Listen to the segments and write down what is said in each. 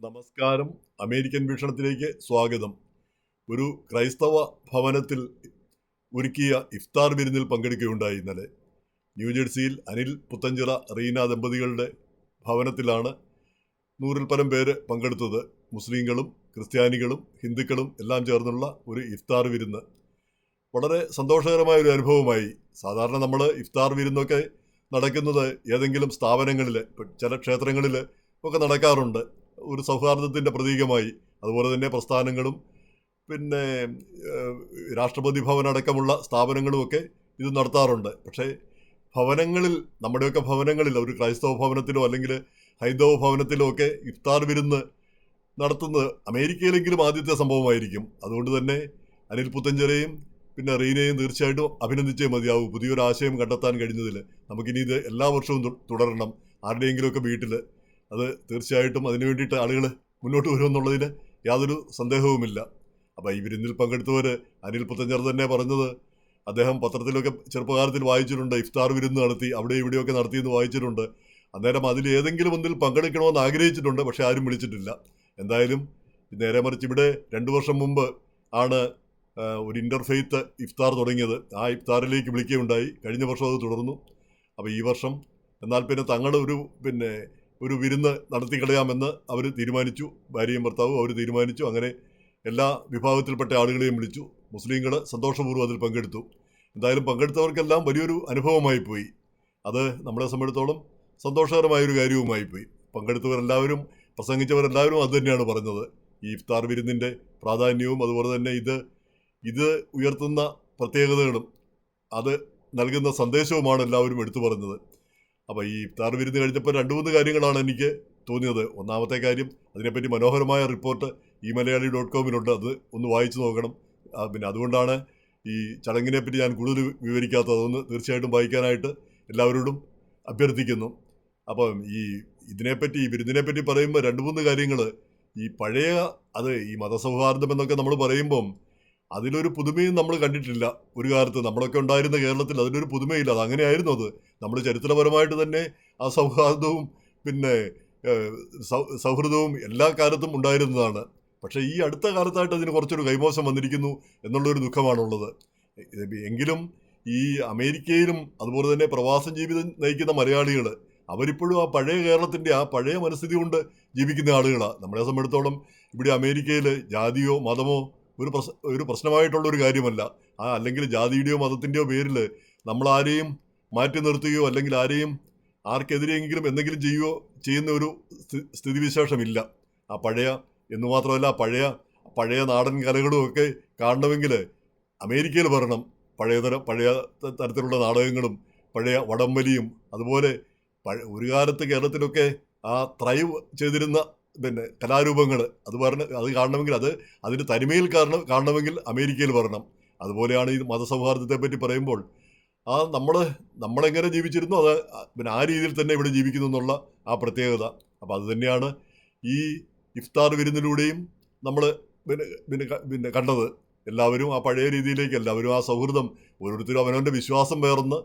നമസ്കാരം. അമേരിക്കൻ വീക്ഷണത്തിലേക്ക് സ്വാഗതം. ഒരു ക്രൈസ്തവ ഭവനത്തിൽ ഒരുക്കിയ ഇഫ്താർ വിരുന്നിൽ പങ്കെടുക്കുകയുണ്ടായി ഇന്നലെ. ന്യൂജേഴ്സിയിൽ അനിൽ പുത്തഞ്ചിറ റീന ദമ്പതികളുടെ ഭവനത്തിലാണ് നൂറിൽ പരം പേര് പങ്കെടുത്തത്. മുസ്ലിങ്ങളും ക്രിസ്ത്യാനികളും ഹിന്ദുക്കളും എല്ലാം ചേർന്നുള്ള ഒരു ഇഫ്താർ വിരുന്ന്. വളരെ സന്തോഷകരമായ ഒരു അനുഭവമായി. സാധാരണ നമ്മൾ ഇഫ്താർ വിരുന്നൊക്കെ നടക്കുന്നത് ഏതെങ്കിലും സ്ഥാപനങ്ങളിൽ ചില ക്ഷേത്രങ്ങളിൽ ഒക്കെ നടക്കാറുണ്ട്. ഒരു സൗഹാർദ്ദത്തിന്റെ പ്രതീകമായി. അതുപോലെ തന്നെ പ്രസ്ഥാനങ്ങളും പിന്നെ രാഷ്ട്രപതി ഭവൻ അടക്കമുള്ള സ്ഥാപനങ്ങളുമൊക്കെ ഇത് നടത്താറുണ്ട്. പക്ഷേ ഭവനങ്ങളിൽ നമ്മുടെയൊക്കെ ഭവനങ്ങളിൽ ഒരു ക്രൈസ്തവ ഭവനത്തിലോ അല്ലെങ്കിൽ ഹൈന്ദവ ഭവനത്തിലോ ഒക്കെ ഇഫ്താർ വിരുന്ന് നടത്തുന്നത് അമേരിക്കയിലെങ്കിലും ആദ്യത്തെ സംഭവമായിരിക്കും. അതുകൊണ്ട് തന്നെ അനിൽ പുത്തഞ്ചിറയും പിന്നെ റീനയും തീർച്ചയായിട്ടും അഭിനന്ദിച്ചേ മതിയാവും. പുതിയൊരു ആശയം കണ്ടെത്താൻ കഴിഞ്ഞതിൽ. നമുക്കിനി ഇത് എല്ലാ വർഷവും തുടരണം. ആരുടെയെങ്കിലുമൊക്കെ വീട്ടിൽ അത് തീർച്ചയായിട്ടും അതിനു വേണ്ടിയിട്ട് ആളുകൾ മുന്നോട്ട് വരുമെന്നുള്ളതിൽ യാതൊരു സന്ദേഹവുമില്ല. അപ്പോൾ ഈ വിരുന്നിൽ പങ്കെടുത്തവർ അനിൽ പുത്തഞ്ചർ തന്നെ പറഞ്ഞത് അദ്ദേഹം പത്രത്തിലൊക്കെ ചെറുപ്പകാലത്തിൽ വായിച്ചിട്ടുണ്ട്. ഇഫ്താർ വിരുന്ന് നടത്തി അവിടെ ഇവിടെയൊക്കെ നടത്തിയെന്ന് വായിച്ചിട്ടുണ്ട്. അന്നേരം അതിൽ ഏതെങ്കിലും ഒന്നിൽ പങ്കെടുക്കണമെന്ന് ആഗ്രഹിച്ചിട്ടുണ്ട് പക്ഷേ ആരും വിളിച്ചിട്ടില്ല. എന്തായാലും നേരെ മറിച്ച് ഇവിടെ രണ്ട് വർഷം മുമ്പ് ആണ് ഒരു ഇന്റർഫെയ്ത്ത് ഇഫ്താർ തുടങ്ങിയത്. ആ ഇഫ്താറിലേക്ക് വിളിക്കുകയുണ്ടായി. കഴിഞ്ഞ വർഷം അത് തുടർന്നു. അപ്പോൾ ഈ വർഷം എന്നാൽ പിന്നെ തങ്ങൾ ഒരു പിന്നെ ഒരു വിരുന്ന് നടത്തി കളയാമെന്ന് അവർ തീരുമാനിച്ചു. ഭാര്യയും ഭർത്താവും അവർ തീരുമാനിച്ചു. അങ്ങനെ എല്ലാ വിഭാഗത്തിൽപ്പെട്ട ആളുകളെയും വിളിച്ചു. മുസ്ലിങ്ങൾ സന്തോഷപൂർവം അതിൽ പങ്കെടുത്തു. എന്തായാലും പങ്കെടുത്തവർക്കെല്ലാം വലിയൊരു അനുഭവമായി പോയി. അത് നമ്മളെ സംബന്ധിച്ചിടത്തോളം സന്തോഷകരമായൊരു കാര്യവുമായി പോയി. പങ്കെടുത്തവരെല്ലാവരും പ്രസംഗിച്ചവരെല്ലാവരും അത് തന്നെയാണ് പറഞ്ഞത്. ഈ ഇഫ്താർ വിരുന്നിന്റെ പ്രാധാന്യവും അതുപോലെ തന്നെ ഇത് ഇത് ഉയർത്തുന്ന പ്രത്യേകതകളും അത് നൽകുന്ന സന്ദേശവുമാണ് എല്ലാവരും എടുത്തു പറഞ്ഞത്. അപ്പോൾ ഈ ഇഫ്താർ വിരുന്ന് കഴിഞ്ഞപ്പോൾ രണ്ട് മൂന്ന് കാര്യങ്ങളാണ് എനിക്ക് തോന്നിയത്. ഒന്നാമത്തെ കാര്യം അതിനെപ്പറ്റി മനോഹരമായ റിപ്പോർട്ട് ഈ മലയാളി ഡോട്ട് കോമിലുണ്ട് അത് ഒന്ന് വായിച്ചു നോക്കണം. പിന്നെ അതുകൊണ്ടാണ് ഈ ചടങ്ങിനെ പറ്റി ഞാൻ കൂടുതൽ വിവരിക്കാത്തത്. അതൊന്ന് തീർച്ചയായിട്ടും വായിക്കാനായിട്ട് എല്ലാവരോടും അഭ്യർത്ഥിക്കുന്നു. അപ്പം ഈ ഇതിനെപ്പറ്റി ഈ വിരുന്നിനെപ്പറ്റി പറയുമ്പോൾ രണ്ട് മൂന്ന് കാര്യങ്ങൾ ഈ പഴയ അത് ഈ മതസൗഹാർദ്ദം എന്നൊക്കെ നമ്മൾ പറയുമ്പം അതിലൊരു പുതുമയും നമ്മൾ കണ്ടിട്ടില്ല. ഒരു കാലത്ത് നമ്മളൊക്കെ ഉണ്ടായിരുന്ന കേരളത്തിൽ അതിലൊരു പുതുമയില്ല. അത് അങ്ങനെയായിരുന്നു അത്. നമ്മൾ ചരിത്രപരമായിട്ട് തന്നെ ആ സൗഹാർദ്ദവും പിന്നെ സൗഹൃദവും എല്ലാ കാലത്തും ഉണ്ടായിരുന്നതാണ്. പക്ഷേ ഈ അടുത്ത കാലത്തായിട്ട് അതിന് കുറച്ചൊരു കൈമോശം വന്നിരിക്കുന്നു എന്നുള്ളൊരു ദുഃഖമാണുള്ളത്. എങ്കിലും ഈ അമേരിക്കയിലും അതുപോലെ തന്നെ പ്രവാസം ജീവിതം നയിക്കുന്ന മലയാളികൾ അവരിപ്പോഴും ആ പഴയ കേരളത്തിന്റെ ആ പഴയ മനസ്ഥിതി കൊണ്ട് ജീവിക്കുന്ന ആളുകളാണ് നമ്മളെ സംബന്ധിച്ചിടത്തോളം ഇവിടെ അമേരിക്കയിൽ ജാതിയോ മതമോ ഒരു പ്രശ് ഒരു പ്രശ്നമായിട്ടുള്ള ഒരു കാര്യമല്ല. ആ അല്ലെങ്കിൽ ജാതിയുടെയോ മതത്തിന്റെയോ പേരിൽ നമ്മൾ ആരെയും മാറ്റി നിർത്തുകയോ അല്ലെങ്കിൽ ആരെയും ആർക്കെതിരെയെങ്കിലും എന്തെങ്കിലും ചെയ്യുകയോ ചെയ്യുന്ന ഒരു സ്ഥി- സ്ഥിതിവിശേഷമില്ല. ആ പഴയ എന്ന് മാത്രമല്ല പഴയ പഴയ നാടൻ കലകളും ഒക്കെ കാണണമെങ്കിൽ അമേരിക്കയിൽ വരണം പഴയ തരം പഴയ തരത്തിലുള്ള നാടകങ്ങളും പഴയ വടംവലിയും അതുപോലെ ഒരു കാലത്ത് കേരളത്തിലൊക്കെ ആ ത്രൈവ് ചെയ്തിരുന്ന പിന്നെ കലാരൂപങ്ങൾ അത് പറഞ്ഞ് അത് കാണണമെങ്കിൽ അത് അതിന്റെ തനിമയിൽ കാരണം കാണണമെങ്കിൽ അമേരിക്കയിൽ വരണം. അതുപോലെയാണ് ഈ മതസൗഹാർദ്ദത്തെ പറ്റി പറയുമ്പോൾ. ആ നമ്മൾ നമ്മളെങ്ങനെ ജീവിച്ചിരുന്നു അത് പിന്നെ ആ രീതിയിൽ തന്നെ ഇവിടെ ജീവിക്കുന്നു എന്നുള്ള ആ പ്രത്യേകത. അപ്പോൾ അത് തന്നെയാണ് ഈ ഇഫ്താർ വിരുന്നിലൂടെയും നമ്മൾ പിന്നെ പിന്നെ പിന്നെ കണ്ടത്. എല്ലാവരും ആ പഴയ രീതിയിലേക്ക് എല്ലാവരും ആ സൗഹൃദം ഓരോരുത്തരും അവനവന്റെ വിശ്വാസം വേർന്ന്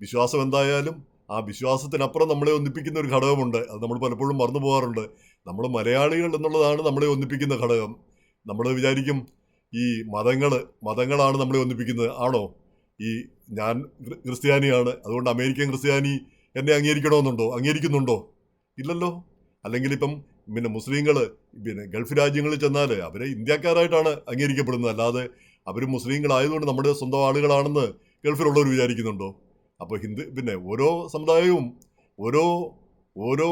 വിശ്വാസം എന്തായാലും ആ വിശ്വാസത്തിനപ്പുറം നമ്മളെ ഒന്നിപ്പിക്കുന്ന ഒരു ഘടകമുണ്ട്. അത് നമ്മൾ പലപ്പോഴും മറന്നു പോകാറുണ്ട്. നമ്മൾ മലയാളികൾ എന്നുള്ളതാണ് നമ്മളെ ഒന്നിപ്പിക്കുന്ന ഘടകം. നമ്മൾ വിചാരിക്കും ഈ മതങ്ങൾ മതങ്ങളാണ് നമ്മളെ ഒന്നിപ്പിക്കുന്നത്. ആണോ? ഈ ഞാൻ ക്രിസ്ത്യാനിയാണ്. അതുകൊണ്ട് അമേരിക്കൻ ക്രിസ്ത്യാനി എന്നെ അംഗീകരിക്കണമെന്നുണ്ടോ? അംഗീകരിക്കുന്നുണ്ടോ? ഇല്ലല്ലോ. അല്ലെങ്കിൽ ഇപ്പം പിന്നെ മുസ്ലിങ്ങൾ പിന്നെ ഗൾഫ് രാജ്യങ്ങളിൽ ചെന്നാൽ അവരെ ഇന്ത്യക്കാരായിട്ടാണ് അംഗീകരിക്കപ്പെടുന്നത്. അല്ലാതെ അവർ മുസ്ലിങ്ങളായതുകൊണ്ട് നമ്മുടെ സ്വന്തം ആളുകളാണെന്ന് ഗൾഫിലുള്ളവർ വിചാരിക്കുന്നുണ്ടോ? അപ്പോൾ ഹിന്ദു പിന്നെ ഓരോ സമുദായവും ഓരോ ഓരോ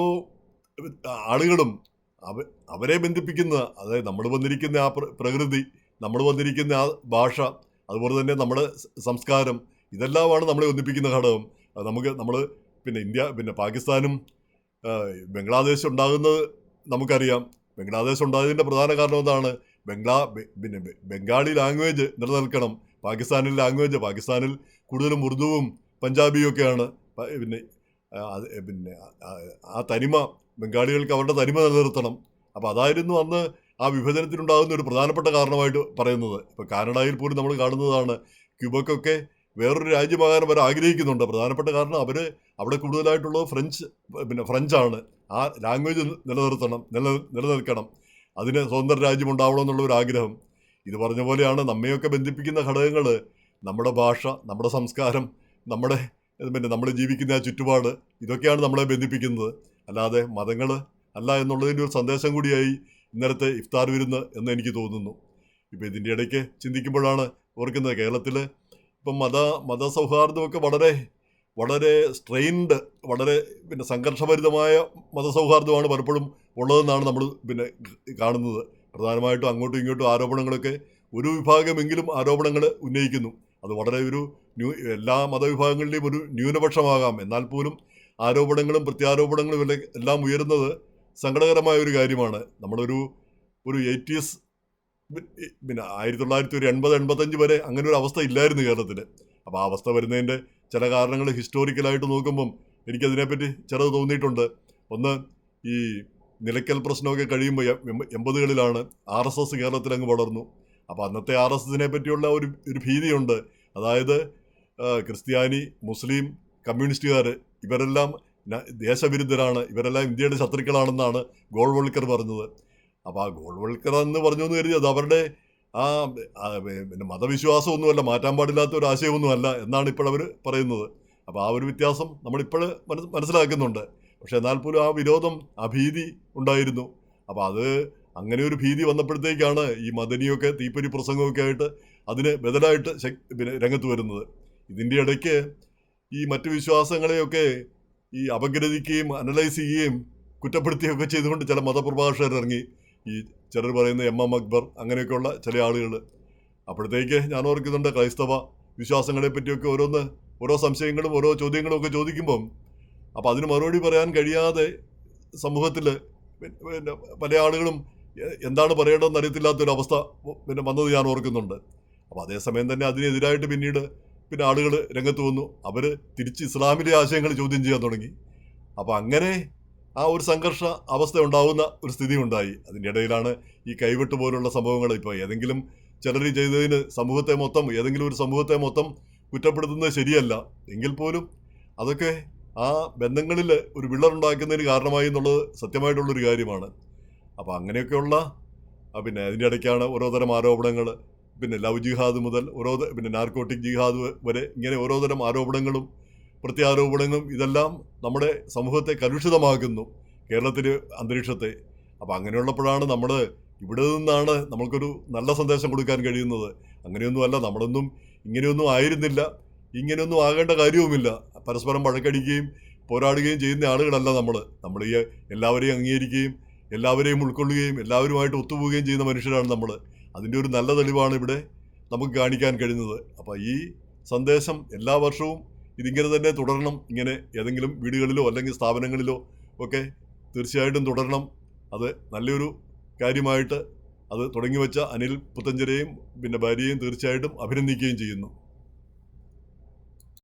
ആളുകളും അവ അവരെ ബന്ധിപ്പിക്കുന്ന അതായത് നമ്മൾ വന്നിരിക്കുന്ന ആ പ്രകൃതി നമ്മൾ വന്നിരിക്കുന്ന ആ ഭാഷ അതുപോലെ തന്നെ നമ്മുടെ സംസ്കാരം ഇതെല്ലാമാണ് നമ്മളെ ഒന്നിപ്പിക്കുന്ന ഘടകം. നമുക്ക് നമ്മൾ പിന്നെ ഇന്ത്യ പിന്നെ പാകിസ്ഥാനും ബംഗ്ലാദേശ് ഉണ്ടാകുന്നത് നമുക്കറിയാം. ബംഗ്ലാദേശ് ഉണ്ടായതിന്റെ പ്രധാന കാരണം എന്താണ്? ബംഗ്ലാ പിന്നെ ബംഗാളി ലാംഗ്വേജ് നിലനിൽക്കണം. പാകിസ്ഥാനിൽ ലാംഗ്വേജ് പാകിസ്ഥാനിൽ കൂടുതലും ഉറുദുവും പഞ്ചാബിയും ഒക്കെയാണ് പിന്നെ പിന്നെ ആ- ആ തനിമ ബംഗാളികൾക്ക് അവരുടെ തനിമ നിലനിർത്തണം. അപ്പോൾ അതായിരുന്നു അന്ന് ആ വിഭജനത്തിനുണ്ടാകുന്ന ഒരു പ്രധാനപ്പെട്ട കാരണമായിട്ട് പറയുന്നത്. ഇപ്പോൾ കാനഡയിൽ പോലും നമ്മൾ കാണുന്നതാണ് ക്യൂബക്കൊക്കെ വേറൊരു രാജ്യമാകാൻ അവർ ആഗ്രഹിക്കുന്നുണ്ട്. പ്രധാനപ്പെട്ട കാരണം അവർ അവിടെ കൂടുതലായിട്ടുള്ളത് ഫ്രഞ്ച് പിന്നെ ഫ്രഞ്ചാണ്. ആ ലാംഗ്വേജ് നിലനിർത്തണം നില നിലനിൽക്കണം. അതിന് സ്വന്തം രാജ്യം ഉണ്ടാവണം എന്നുള്ള ഒരു ആഗ്രഹം. ഇത് പറഞ്ഞ പോലെയാണ് നമ്മയൊക്കെ ബന്ധിപ്പിക്കുന്ന ഘടകങ്ങൾ നമ്മുടെ ഭാഷ നമ്മുടെ സംസ്കാരം നമ്മുടെ പിന്നെ നമ്മൾ ജീവിക്കുന്ന ആ ചുറ്റുപാട് ഇതൊക്കെയാണ് നമ്മളെ ബന്ധിപ്പിക്കുന്നത്. അല്ലാതെ മതങ്ങൾ അല്ല എന്നുള്ളതിന്റെ ഒരു സന്ദേശം കൂടിയായി ഇന്നലത്തെ ഇഫ്താർ വിരുന്ന് എന്ന് എനിക്ക് തോന്നുന്നു. ഇപ്പോൾ ഇതിന്റെ ഇടയ്ക്ക് ചിന്തിക്കുമ്പോഴാണ് ഓർക്കുന്നത് കേരളത്തിൽ ഇപ്പം മത മതസൗഹാർദ്ദമൊക്കെ വളരെ വളരെ സ്ട്രെയിൻഡ് വളരെ പിന്നെ സംഘർഷഭരിതമായ മതസൗഹാർദ്ദമാണ് പലപ്പോഴും ഉള്ളതെന്നാണ് നമ്മൾ പിന്നെ കാണുന്നത്. പ്രധാനമായിട്ടും അങ്ങോട്ടും ഇങ്ങോട്ടും ആരോപണങ്ങളൊക്കെ ഒരു വിഭാഗമെങ്കിലും ആരോപണങ്ങൾ ഉന്നയിക്കുന്നു. അത് വളരെ ഒരു ന്യൂ എല്ലാ മതവിഭാഗങ്ങളിലെയും ഒരു ന്യൂനപക്ഷമാകാം. എന്നാൽ പോലും ആരോപണങ്ങളും പ്രത്യാരോപണങ്ങളും എല്ലാം ഉയരുന്നത് സങ്കടകരമായ ഒരു കാര്യമാണ്. നമ്മളൊരു ഒരു എയ്റ്റീസ് പിന്നെ ആയിരത്തി തൊള്ളായിരത്തി ഒരു എൺപത് എൺപത്തഞ്ച് വരെ അങ്ങനെ ഒരു അവസ്ഥ ഇല്ലായിരുന്നു കേരളത്തിൽ അപ്പോൾ ആ അവസ്ഥ വരുന്നതിന്റെ ചില കാരണങ്ങൾ ഹിസ്റ്റോറിക്കലായിട്ട് നോക്കുമ്പം എനിക്കതിനെപ്പറ്റി ചിലത് തോന്നിയിട്ടുണ്ട്. ഒന്ന് ഈ നിലയ്ക്കൽ പ്രശ്നമൊക്കെ കഴിയുമ്പോൾ എൺപതുകളിലാണ് ആർ എസ് എസ് കേരളത്തിൽ അങ്ങ് വളർന്നു. അപ്പോൾ അന്നത്തെ ആർ എസ് എസിനെ പറ്റിയുള്ള ഒരു ഒരു ഭീതിയുണ്ട്. അതായത് ക്രിസ്ത്യാനി മുസ്ലിം കമ്മ്യൂണിസ്റ്റുകാർ ഇവരെല്ലാം ദേശവിരുദ്ധരാണ്. ഇവരെല്ലാം ഇന്ത്യയുടെ ശത്രുക്കളാണെന്നാണ് ഗോൾവൾക്കർ പറഞ്ഞത്. അപ്പോൾ ആ ഗോൾവൾക്കർ എന്ന് പറഞ്ഞു എന്ന് കരുതി അത് അവരുടെ ആ പിന്നെ മതവിശ്വാസമൊന്നുമല്ല മാറ്റാൻ പാടില്ലാത്ത ഒരു ആശയമൊന്നുമല്ല എന്നാണ് ഇപ്പോഴവർ പറയുന്നത്. അപ്പോൾ ആ ഒരു വ്യത്യാസം നമ്മളിപ്പോൾ മനസ് മനസ്സിലാക്കുന്നുണ്ട്. പക്ഷേ എന്നാൽ പോലും ആ വിരോധം ആ ഭീതി ഉണ്ടായിരുന്നു. അപ്പോൾ അത് അങ്ങനെ ഒരു ഭീതി വന്നപ്പോഴത്തേക്കാണ് ഈ മദനിയൊക്കെ തീപ്പൊരി പ്രസംഗമൊക്കെ ആയിട്ട് അതിന് ബദലായിട്ട് പിന്നെ രംഗത്ത് വരുന്നത്. ഇതിന്റെ ഇടയ്ക്ക് ഈ മറ്റു വിശ്വാസങ്ങളെയൊക്കെ ഈ അപഗ്രഥിക്കുകയും അനലൈസ് ചെയ്യുകയും കുറ്റപ്പെടുത്തുകയൊക്കെ ചെയ്തുകൊണ്ട് ചില മതപ്രഭാഷകർ ഇറങ്ങി. ഈ ചിലർ പറയുന്ന എം എം അക്ബർ അങ്ങനെയൊക്കെയുള്ള ചില ആളുകൾ. അപ്പോഴത്തേക്ക് ഞാൻ ഓർക്കുന്നുണ്ട് ക്രൈസ്തവ വിശ്വാസങ്ങളെ പറ്റിയൊക്കെ ഓരോന്ന് ഓരോ സംശയങ്ങളും ഓരോ ചോദ്യങ്ങളും ഒക്കെ ചോദിക്കുമ്പം. അപ്പോൾ അതിന് മറുപടി പറയാൻ കഴിയാതെ സമൂഹത്തിൽ പല ആളുകളും എന്താണ് പറയേണ്ടതെന്ന് അറിയത്തില്ലാത്തൊരവസ്ഥ പിന്നെ വന്നത് ഞാൻ ഓർക്കുന്നുണ്ട്. അപ്പോൾ അതേസമയം തന്നെ അതിനെതിരായിട്ട് പിന്നീട് പിന്നെ ആളുകൾ രംഗത്ത് വന്നു. അവർ തിരിച്ച് ഇസ്ലാമിലെ ആശയങ്ങൾ ചോദ്യം ചെയ്യാൻ തുടങ്ങി. അപ്പോൾ അങ്ങനെ ആ ഒരു സംഘർഷ അവസ്ഥ ഉണ്ടാവുന്ന ഒരു സ്ഥിതി ഉണ്ടായി. അതിന്റെ ഇടയിലാണ് ഈ കൈവിട്ട് പോലുള്ള സംഭവങ്ങൾ. ഇപ്പോൾ ഏതെങ്കിലും ചിലർ ചെയ്തതിന് സമൂഹത്തെ മൊത്തം ഏതെങ്കിലും ഒരു സമൂഹത്തെ മൊത്തം കുറ്റപ്പെടുത്തുന്നത് ശരിയല്ല. എങ്കിൽ പോലും അതൊക്കെ ആ ബന്ധങ്ങളിൽ ഒരു വിള്ളറുണ്ടാക്കുന്നതിന് കാരണമായി എന്നുള്ളത് സത്യമായിട്ടുള്ളൊരു കാര്യമാണ്. അപ്പോൾ അങ്ങനെയൊക്കെയുള്ള പിന്നെ അതിന്റെ ഇടയ്ക്കാണ് ഓരോതരം ആരോപണങ്ങൾ പിന്നെ ലവ് ജിഹാദ് മുതൽ ഓരോ പിന്നെ നാർക്കോട്ടിക് ജിഹാദ് വരെ ഇങ്ങനെ ഓരോതരം ആരോപണങ്ങളും പ്രത്യാരോപണങ്ങളും ഇതെല്ലാം നമ്മുടെ സമൂഹത്തെ കലുഷിതമാക്കുന്നു കേരളത്തിലെ അന്തരീക്ഷത്തെ. അപ്പോൾ അങ്ങനെയുള്ളപ്പോഴാണ് നമ്മൾ ഇവിടെ നിന്നാണ് നമ്മൾക്കൊരു നല്ല സന്ദേശം കൊടുക്കാൻ കഴിയുന്നത്. അങ്ങനെയൊന്നുമല്ല നമ്മളൊന്നും ഇങ്ങനെയൊന്നും ആയിരുന്നില്ല. ഇങ്ങനെയൊന്നും ആകേണ്ട കാര്യവുമില്ല. പരസ്പരം വഴക്കടിക്കുകയും പോരാടുകയും ചെയ്യുന്ന ആളുകളല്ല നമ്മൾ നമ്മൾ ഈ എല്ലാവരെയും അംഗീകരിക്കുകയും എല്ലാവരെയും ഉൾക്കൊള്ളുകയും എല്ലാവരുമായിട്ട് ഒത്തുപോവുകയും ചെയ്യുന്ന മനുഷ്യരാണ് നമ്മൾ അതിന്റെ ഒരു നല്ല തെളിവാണ് ഇവിടെ നമുക്ക് കാണിക്കാൻ കഴിയുന്നത്. അപ്പോൾ ഈ സന്ദേശം എല്ലാ വർഷവും ഇതിങ്ങനെ തന്നെ തുടരണം. ഇങ്ങനെ ഏതെങ്കിലും വീടുകളിലോ അല്ലെങ്കിൽ സ്ഥാപനങ്ങളിലോ ഒക്കെ തീർച്ചയായിട്ടും തുടരണം. അത് നല്ലൊരു കാര്യമായിട്ട് അത് തുടങ്ങി വെച്ച അനിൽ പുത്തഞ്ചരെയും പിന്നെ ഭാര്യയെയും തീർച്ചയായിട്ടും അഭിനന്ദിക്കുകയും ചെയ്യുന്നു.